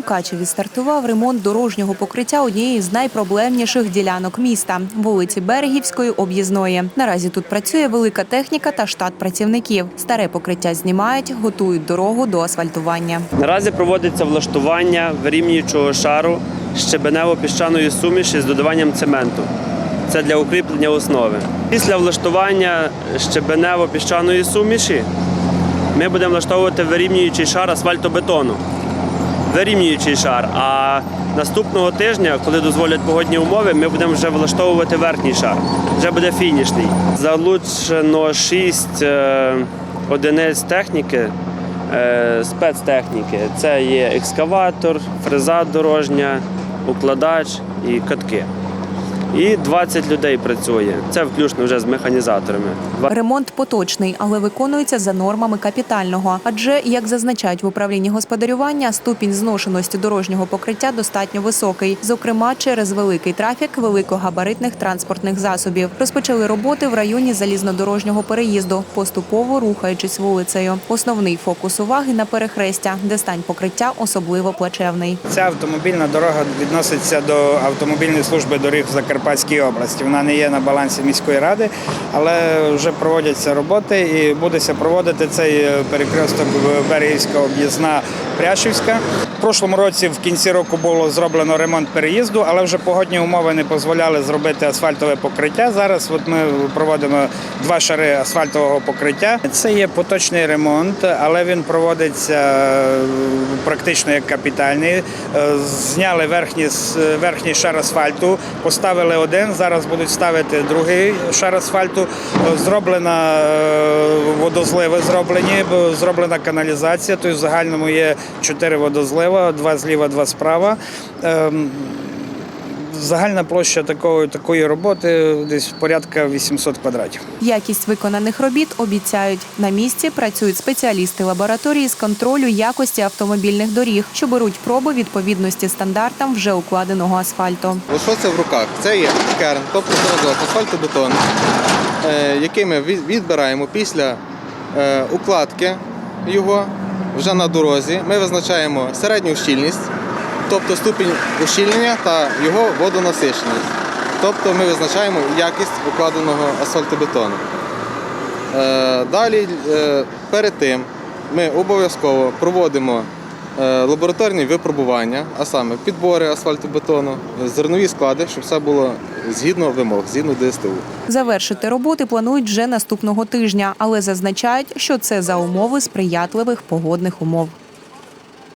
Мукачеві стартував ремонт дорожнього покриття однієї з найпроблемніших ділянок міста вулиці Берегівської об'їзної. Наразі тут працює велика техніка та штат працівників. Старе покриття знімають, готують дорогу до асфальтування. Наразі проводиться влаштування вирівнюючого шару щебенево-піщаної суміші з додаванням цементу. Це для укріплення основи. Після влаштування щебенево-піщаної суміші ми будемо влаштовувати вирівнюючий шар асфальтобетону. Вирівнюючий шар. А наступного тижня, коли дозволять погодні умови, ми будемо вже влаштовувати верхній шар. Вже буде фінішний. Залучено шість е, одиниць техніки, е, спецтехніки. Це є екскаватор, фреза дорожня, укладач і катки. І 20 людей працює. Це включно вже з механізаторами. Ремонт поточний, але виконується за нормами капітального. Адже, як зазначають в управлінні господарювання, ступінь зношеності дорожнього покриття достатньо високий, зокрема через великий трафік великогабаритних транспортних засобів. Розпочали роботи в районі залізнодорожнього переїзду, поступово рухаючись вулицею. Основний фокус уваги на перехрестя, де стань покриття особливо плачевний. Ця автомобільна дорога відноситься до автомобільної служби доріг в Закарпатській області. Вона не є на балансі міської ради, але вже проводяться роботи і будеться проводити цей е, перекресток Берегівська об'їзна Пряшівська. В прошлому році в кінці року було зроблено ремонт переїзду, але вже погодні умови не дозволяли зробити асфальтове покриття. Зараз от ми проводимо два шари асфальтового покриття. Це є поточний ремонт, але він проводиться е, практично як капітальний. Е, Зняли верхній, верхній шар асфальту, поставили один. Зараз будуть ставити другий шар асфальту. Е, Зроблена е, водозливи зроблені, зроблена каналізація. Тобто в загальному є чотири водозлива, два зліва, два справа. Загальна площа такої, такої роботи десь порядка 800 квадратів. Якість виконаних робіт обіцяють. На місці працюють спеціалісти лабораторії з контролю якості автомобільних доріг, що беруть проби відповідності стандартам вже укладеного асфальту. Що це в руках? Це є керн, тобто зразок асфальтобетон, е, який ми від- відбираємо після е, укладки його вже на дорозі. Ми визначаємо середню щільність, тобто ступінь ущільнення та його водонасиченість. Тобто ми визначаємо якість укладеного асфальтобетону. Е, Далі, е, перед тим, ми обов'язково проводимо е, лабораторні випробування, а саме підбори асфальтобетону, зернові склади, щоб все було згідно вимог, згідно ДСТУ. Завершити роботи планують вже наступного тижня, але зазначають, що це за умови сприятливих погодних умов.